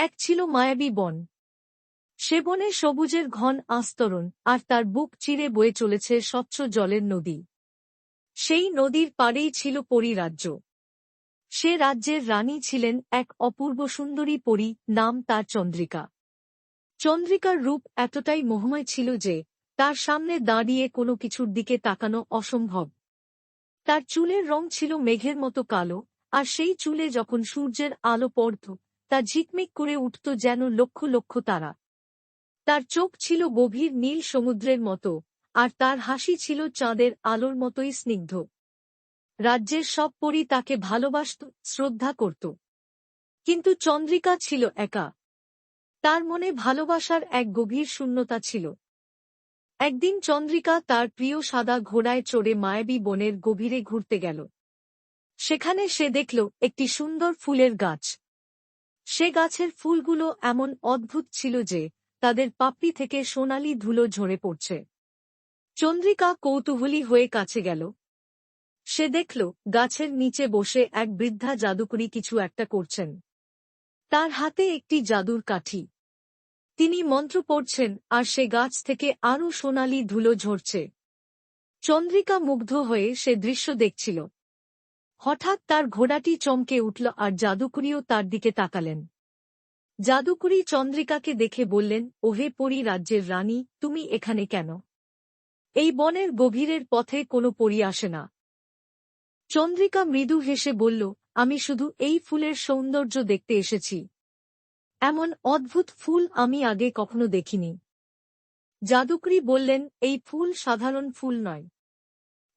এক ছিল মায়াবী বন। সে বনে সবুজের ঘন আস্তরণ, আর তার বুক চিরে বয়ে চলেছে স্বচ্ছ জলের নদী। সেই নদীর পাড়েই ছিল পরিরাজ্য। সে রাজ্যের রানী ছিলেন এক অপূর্ব সুন্দরী পরী, নাম তার চন্দ্রিকা। চন্দ্রিকার রূপ এতটাই মোহময় ছিল যে, তার সামনে দাঁড়িয়ে কোনো কিছুর দিকে তাকানো অসম্ভব। তার চুলের রং ছিল মেঘের মতো কালো, আর সেই চুলে যখন সূর্যের আলো পড়ত তা ঝিকমিক করে উঠত যেন লক্ষ লক্ষ তারা। তার চোখ ছিল গভীর নীল সমুদ্রের মতো, আর তার হাসি ছিল চাঁদের আলোর মতোই স্নিগ্ধ। রাজ্যের সব পরি তাকে ভালোবাসত, শ্রদ্ধা করত। কিন্তু চন্দ্রিকা ছিল একা। তার মনে ভালোবাসার এক গভীর শূন্যতা ছিল। একদিন চন্দ্রিকা তার প্রিয় সাদা ঘোড়ায় চড়ে মায়াবী বনের গভীরে ঘুরতে গেল। সেখানে সে দেখল একটি সুন্দর ফুলের গাছ। সে গাছের ফুলগুলো এমন অদ্ভুত ছিল যে, তাদের পাপড়ি থেকে সোনালি ধুলো ঝরে পড়ছে। চন্দ্রিকা কৌতূহলী হয়ে কাছে গেল। সে দেখল, গাছের নিচে বসে এক বৃদ্ধা জাদুকরি কিছু একটা করছেন। তার হাতে একটি জাদুর কাঠি। তিনি মন্ত্র পড়ছেন, আর সে গাছ থেকে আরও সোনালি ধুলো ঝরছে। চন্দ্রিকা মুগ্ধ হয়ে সে দৃশ্য দেখছিল। হঠাৎ তার ঘোড়াটি চমকে উঠল আর জাদুকরিও তার দিকে তাকালেন। জাদুকরি চন্দ্রিকাকে দেখে বললেন, ওহে পরী রাজ্যের রানী, তুমি এখানে কেন? এই বনের গভীরের পথে কোনো পরী আসে না চন্দ্রিকা মৃদু হেসে বলল, আমি শুধু এই ফুলের সৌন্দর্য দেখতে এসেছি। এমন অদ্ভুত ফুল আমি আগে কখনো দেখিনি জাদুকরি বললেন, এই ফুল সাধারণ ফুল নয়।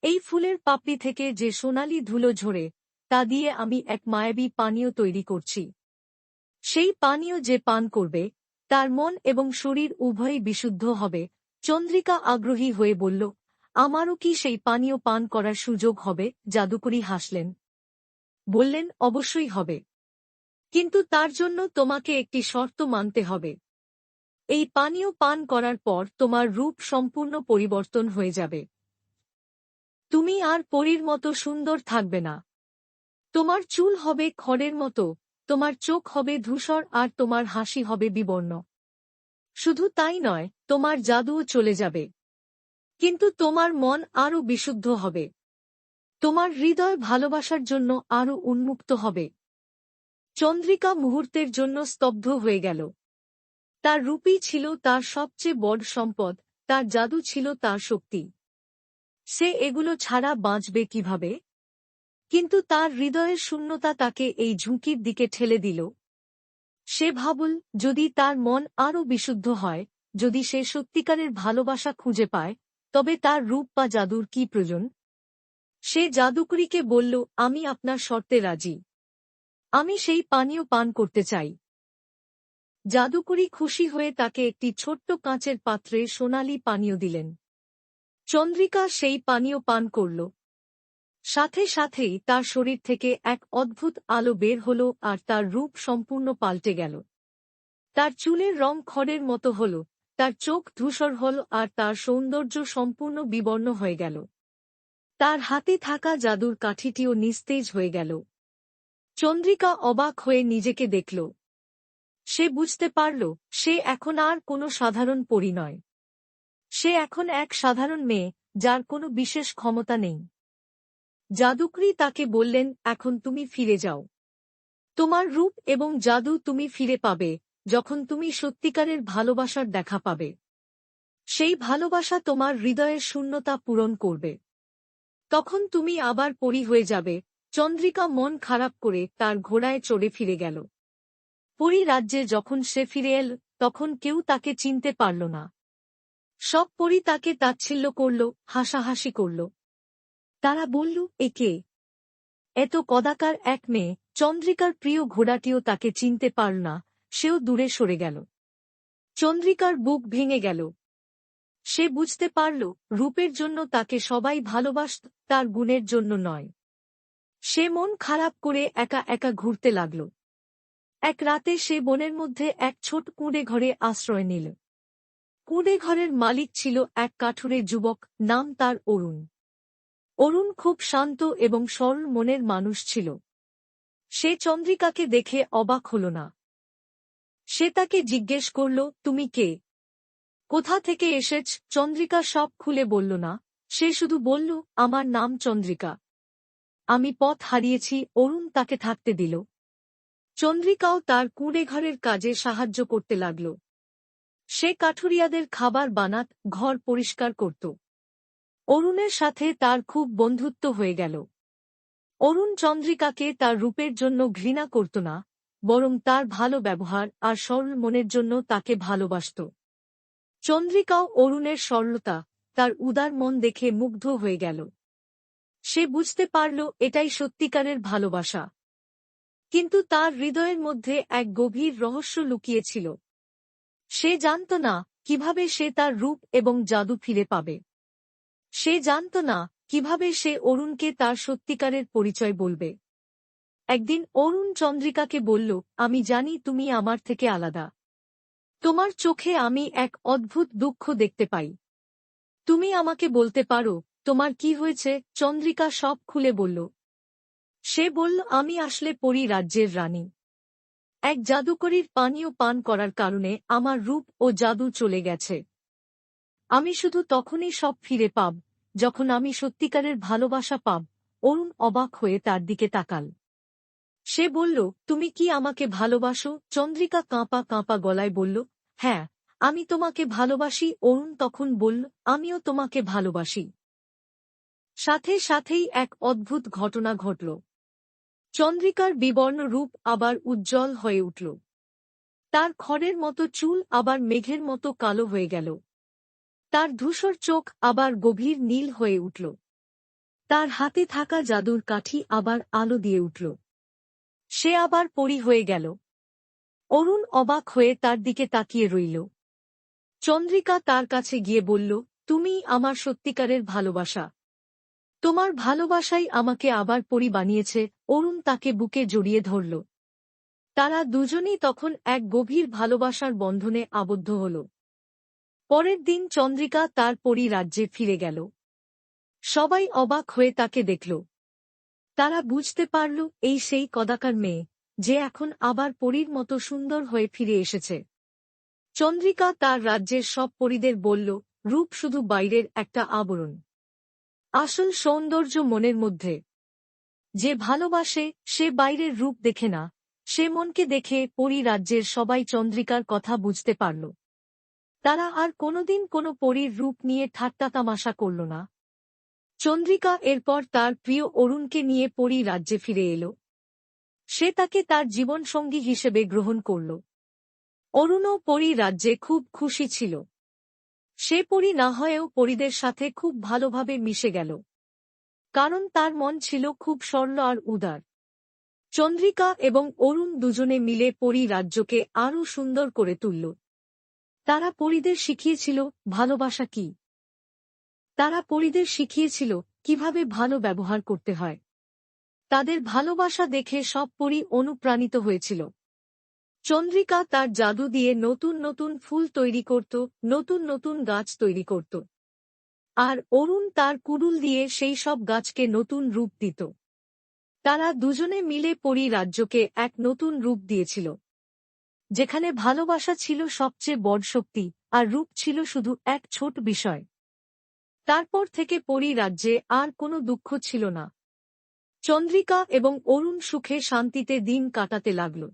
এই ফুলের পাপড়ি থেকে যে সোনালি ধুলো ঝরে, তা দিয়ে আমি এক মায়াবী পানীয় তৈরি করছি। সেই পানীয় যে পান করবে, তার মন এবং শরীর উভয়ই বিশুদ্ধ হবে। চন্দ্রিকা আগ্রহী হয়ে বলল, আমারও কি সেই পানীয় পান করার সুযোগ হবে? জাদুকরি হাসলেন। বললেন, অবশ্যই হবে। কিন্তু তার জন্য তোমাকে একটি শর্ত মানতে হবে। এই পানীয় পান করার পর তোমার রূপ সম্পূর্ণ পরিবর্তন হয়ে যাবে। তুমি আর পরীর মতো সুন্দর থাকবে না। তোমার চুল হবে খড়ের মতো, তোমার চোখ হবে ধূসর আর তোমার হাসি হবে বিবর্ণ। শুধু তাই নয়, তোমার জাদুও চলে যাবে। কিন্তু তোমার মন আরও বিশুদ্ধ হবে। তোমার হৃদয় ভালোবাসার জন্য আরও উন্মুক্ত হবে। চন্দ্রিকা মুহূর্তের জন্য স্তব্ধ হয়ে গেল। তার রূপই ছিল তার সবচেয়ে বড় সম্পদ, তার জাদু ছিল তার শক্তি। সে এগুলো ছাড়া বাঁচবে কীভাবে? কিন্তু তার হৃদয়ের শূন্যতা তাকে এই ঝুঁকির দিকে ঠেলে দিল। সে ভাবল, যদি তার মন আরও বিশুদ্ধ হয়, যদি সে সত্যিকারের ভালোবাসা খুঁজে পায়, তবে তার রূপ বা জাদুর কি প্রয়োজন? সে জাদুকরীকে বলল, আমি আপনার শর্তে রাজি। আমি সেই পানীয় পান করতে চাই। জাদুকরী খুশি হয়ে তাকে একটি ছোট্ট কাঁচের পাত্রে সোনালি পানীয় দিলেন। চন্দ্রিকা সেই পানীয় পান করল। সাথে সাথেই তার শরীর থেকে এক অদ্ভুত আলো বের হল আর তার রূপ সম্পূর্ণ পাল্টে গেল। তার চুলের রং খড়ের মতো হল, তার চোখ ধূসর হল আর তার সৌন্দর্য সম্পূর্ণ বিবর্ণ হয়ে গেল। তার হাতে থাকা জাদুর কাঠিটিও নিস্তেজ হয়ে গেল। চন্দ্রিকা অবাক হয়ে নিজেকে দেখল। সে বুঝতে পারল, সে এখন আর কোনো সাধারণ পরি নয় সে এখন এক সাধারণ মেয়ে, যার কোনো বিশেষ ক্ষমতা নেই। জাদুকরি তাকে বললেন, এখন তুমি ফিরে যাও। তোমার রূপ এবং জাদু তুমি ফিরে পাবে, যখন তুমি সত্যিকারের ভালোবাসার দেখা পাবে। সেই ভালোবাসা তোমার হৃদয়ের শূন্যতা পূরণ করবে। তখন তুমি আবার পরি হয়ে যাবে। চন্দ্রিকা মন খারাপ করে তার ঘোড়ায় চড়ে ফিরে গেল। পরি রাজ্যে যখন সে ফিরে এল, তখন কেউ তাকে চিনতে পারল না। সব পরি তাকে তাচ্ছিল্য করল, হাসাহাসি করল। তারা বলল একে এত কদাকার এক মেয়ে, চন্দ্রিকার প্রিয় ঘোড়াটিও তাকে চিনতে পারল না, সেও দূরে সরে গেল। চন্দ্রিকার বুক ভেঙে গেল। সে বুঝতে পারল, রূপের জন্য তাকে সবাই ভালোবাসত, তার গুণের জন্য নয়। সে মন খারাপ করে একা একা ঘুরতে লাগল। এক রাতে সে বনের মধ্যে এক ছোট কুঁড়ে ঘরে আশ্রয় নিল। কুঁড়ে ঘরের মালিক ছিল এক কাঠুরে যুবক, নাম তার অরুণ। অরুণ খুব শান্ত এবং সরল মনের মানুষ ছিল। সে চন্দ্রিকাকে দেখে অবাক হল না। সে তাকে জিজ্ঞেস করল, তুমি কে? কোথা থেকে এসেছ? চন্দ্রিকা সব খুলে বলল, না, সে শুধু বলল, আমার নাম চন্দ্রিকা। আমি পথ হারিয়েছি, অরুণ তাকে থাকতে দিল। চন্দ্রিকাও তার কুঁড়ে ঘরের কাজে সাহায্য করতে লাগল। সে কাঠুরিয়াদের খাবার বানাত, ঘর পরিষ্কার করত। অরুণের সাথে তার খুব বন্ধুত্ব হয়ে গেল। অরুণ চন্দ্রিকাকে তার রূপের জন্য ঘৃণা করত না, বরং তার ভালো ব্যবহার আর সরল মনের জন্য তাকে ভালোবাসত। চন্দ্রিকাও অরুণের সরলতা, তার উদার মন দেখে মুগ্ধ হয়ে গেল। সে বুঝতে পারল এটাই সত্যিকারের ভালোবাসা। কিন্তু তার হৃদয়ের মধ্যে এক গভীর রহস্য লুকিয়েছিল। সে জানত না কীভাবে সে তার রূপ এবং জাদু ফিরে পাবে। সে জানত না কীভাবে সে অরুণকে তার সত্যিকারের পরিচয় বলবে। একদিন অরুণ চন্দ্রিকাকে বলল, আমি জানি তুমি আমার থেকে আলাদা। তোমার চোখে আমি এক অদ্ভুত দুঃখ দেখতে পাই। তুমি আমাকে বলতে পারো, তোমার কি হয়েছে? চন্দ্রিকা সব খুলে বলল। সে বলল, আমি আসলে পরি রাজ্যের রানী। এক জাদুকরীর পানীয় পান করার কারণে আমার রূপ ও জাদু চলে গেছে। আমি শুধু তখনই সব ফিরে পাব, যখন আমি সত্যিকারের ভালোবাসা পাব, অরুণ অবাক হয়ে তার দিকে তাকাল। সে বলল, তুমি কি আমাকে ভালোবাসো? চন্দ্রিকা কাঁপা কাঁপা গলায় বলল হ্যাঁ আমি তোমাকে ভালোবাসি। অরুণ তখন বলল, আমিও তোমাকে ভালোবাসি। সাথে সাথেই এক অদ্ভুত ঘটনা ঘটল। চন্দ্রিকার বিবর্ণ রূপ আবার উজ্জ্বল হয়ে উঠল। তার খড়ের মতো চুল আবার মেঘের মতো কালো হয়ে গেল। তার ধূসর চোখ আবার গভীর নীল হয়ে উঠল। তার হাতে থাকা জাদুর কাঠি আবার আলো দিয়ে উঠল। সে আবার পরি হয়ে গেল। অরুণ অবাক হয়ে তার দিকে তাকিয়ে রইল। চন্দ্রিকা তার কাছে গিয়ে বলল, তুমি আমার সত্যিকারের ভালোবাসা। তোমার ভালোবাসাই আমাকে আবার পরি বানিয়েছে, অরুণ তাকে বুকে জড়িয়ে ধরল। তারা দুজনেই তখন এক গভীর ভালোবাসার বন্ধনে আবদ্ধ হল। পরের দিন চন্দ্রিকা তার পরি রাজ্যে ফিরে গেল। সবাই অবাক হয়ে তাকে দেখল। তারা বুঝতে পারল, এই সেই কদাকার মেয়ে, যে এখন আবার পরীর মতো সুন্দর হয়ে ফিরে এসেছে। চন্দ্রিকা তার রাজ্যের সব পরীদের বলল, রূপ শুধু বাইরের একটা আবরণ। আসল সৌন্দর্য মনের মধ্যে। যে ভালোবাসে, সে বাইরের রূপ দেখে না। সে মনকে দেখে পরী রাজ্যের সবাই চন্দ্রিকার কথা বুঝতে পারল। তারা আর কোনোদিন কোনো পরীর রূপ নিয়ে ঠাট্টা তামাশা করল না। চন্দ্রিকা এরপর তার প্রিয় অরুণকে নিয়ে পরী রাজ্যে ফিরে এলো। সে তাকে তার জীবনসঙ্গী হিসেবে গ্রহণ করল। অরুণও পরী রাজ্যে খুব খুশি ছিল। সে পরি না হয়েও পরিদের সাথে খুব ভালোভাবে মিশে গেল। কারণ তার মন ছিল খুব স্বর্ণ আর উদার। চন্দ্রিকা এবং অরুণ দুজনে মিলে পরি রাজ্যকে আরও সুন্দর করে তুলল। তারা পরিদের শিখিয়েছিল, ভালোবাসা কি? তারা পরিদের শিখিয়েছিল, কীভাবে ভালো ব্যবহার করতে হয়? তাদের ভালোবাসা দেখে সব পরি অনুপ্রাণিত হয়েছিল। চন্দ্রিকা তার জাদু দিয়ে নতুন নতুন ফুল তৈরি করত, নতুন নতুন গাছ তৈরি করত। আর অরুণ তার কুড়ুল দিয়ে সেই সব গাছকে নতুন রূপ দিত। তারা দুজনে মিলে পরি রাজ্যকে এক নতুন রূপ দিয়েছিল। যেখানে ভালোবাসা ছিল সবচেয়ে বড় শক্তি, আর রূপ ছিল শুধু এক ছোট বিষয়। তারপর থেকে পরি রাজ্যে আর কোনো দুঃখ ছিল না। চন্দ্রিকা এবং অরুণ সুখে শান্তিতে দিন কাটাতে লাগল।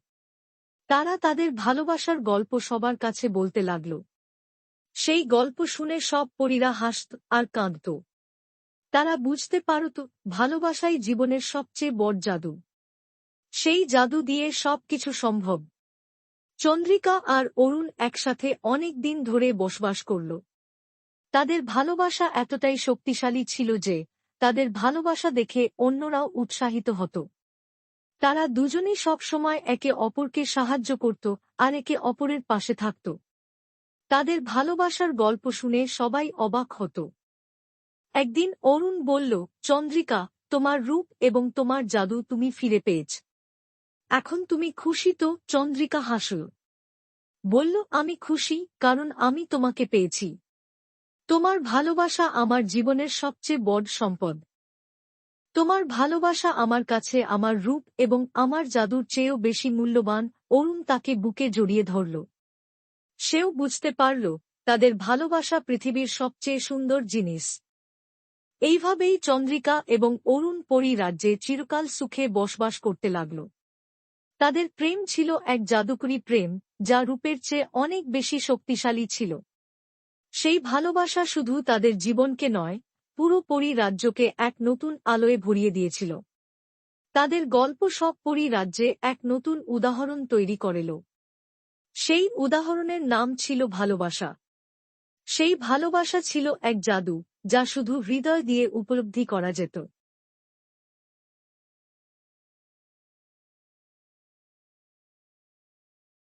তারা তাদের ভালোবাসার গল্প সবার কাছে বলতে লাগল। সেই গল্প শুনে সব পরীরা হাসত আর কাঁদত। তারা বুঝতে পারত ভালোবাসাই জীবনের সবচেয়ে বড় জাদু। সেই জাদু দিয়ে সব কিছু সম্ভব। চন্দ্রিকা আর অরুণ একসাথে অনেক দিন ধরে বসবাস করল। তাদের ভালোবাসা এতটাই শক্তিশালী ছিল যে তাদের ভালোবাসা দেখে অন্যরাও উৎসাহিত হতো। তারা দুজনেই সবসময় একে অপরকে সাহায্য করত, আর একে অপরের পাশে থাকত। তাদের ভালোবাসার গল্প শুনে সবাই অবাক হতো। একদিন অরুণ বলল, চন্দ্রিকা, তোমার রূপ এবং তোমার জাদু তুমি ফিরে পেয়েছ। এখন তুমি খুশি তো, চন্দ্রিকা হাসল বলল, আমি খুশি, কারণ আমি তোমাকে পেয়েছি। তোমার ভালোবাসা আমার জীবনের সবচেয়ে বড় সম্পদ। তোমার ভালোবাসা আমার কাছে আমার রূপ এবং আমার জাদুর চেয়েও বেশি মূল্যবান, অরুণ তাকে বুকে জড়িয়ে ধরল। সেও বুঝতে পারল, তাদের ভালোবাসা পৃথিবীর সবচেয়ে সুন্দর জিনিস। এইভাবেই চন্দ্রিকা এবং অরুণ পরী রাজ্যে চিরকাল সুখে বসবাস করতে লাগল। তাদের প্রেম ছিল এক জাদুকরী প্রেম, যা রূপের চেয়ে অনেক বেশি শক্তিশালী ছিল। সেই ভালোবাসা শুধু তাদের জীবনকে নয় পুরো পরী রাজ্যকে এক নতুন আলোয় ভরিয়ে দিয়েছিল। তাদের গল্প সব পরি রাজ্যে এক নতুন উদাহরণ তৈরি করেল। সেই উদাহরণের নাম ছিল ভালোবাসা। সেই ভালোবাসা ছিল এক জাদু, যা শুধু হৃদয় দিয়ে উপলব্ধি করা যেত।